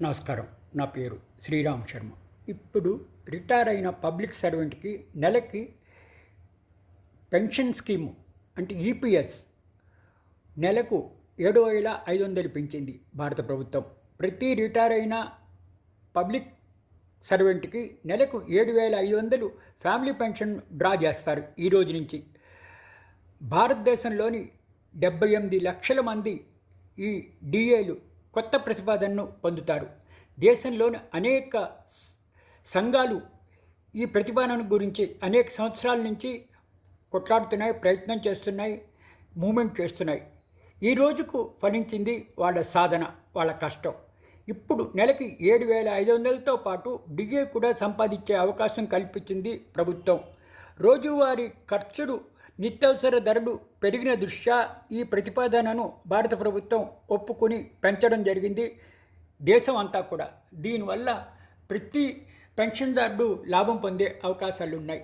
నమస్కారం. నా పేరు శ్రీరామ్ శర్మ. ఇప్పుడు రిటైర్ అయిన పబ్లిక్ సర్వెంట్కి నెలకి పెన్షన్ స్కీము అంటే ఈపీఎస్ నెలకు ఏడు వేల ఐదు వందలు పెంచింది భారత ప్రభుత్వం. ప్రతి రిటైర్ అయిన పబ్లిక్ సర్వెంట్కి నెలకు ఏడు వేల ఐదు వందలు ఫ్యామిలీ పెన్షన్ డ్రా చేస్తారు ఈ రోజు నుంచి. భారతదేశంలోని డెబ్బై ఎనిమిది లక్షల మంది ఈ డిఏలు కొత్త ప్రతిపాదనను పొందుతారు. దేశంలోని అనేక సంఘాలు ఈ ప్రతిపాదన గురించి అనేక సంవత్సరాల నుంచి కొట్లాడుతున్నాయి ప్రయత్నం చేస్తున్నాయి మూమెంట్ చేస్తున్నాయి. ఈ రోజుకు ఫలించింది వాళ్ళ సాధన వాళ్ళ కష్టం. ఇప్పుడు నెలకి ఏడు వేల ఐదు వందలతో పాటు డిఏ కూడా సంపాదించే అవకాశం కల్పించింది ప్రభుత్వం. రోజువారీ ఖర్చులు నిత్యావసర ధరలు పెరిగిన దృష్ట్యా ఈ ప్రతిపాదనను భారత ప్రభుత్వం ఒప్పుకొని పెంచడం జరిగింది. దేశం అంతా కూడా. దీనివల్ల ప్రతి పెన్షన్దారుడు లాభం పొందే అవకాశాలు ఉన్నాయి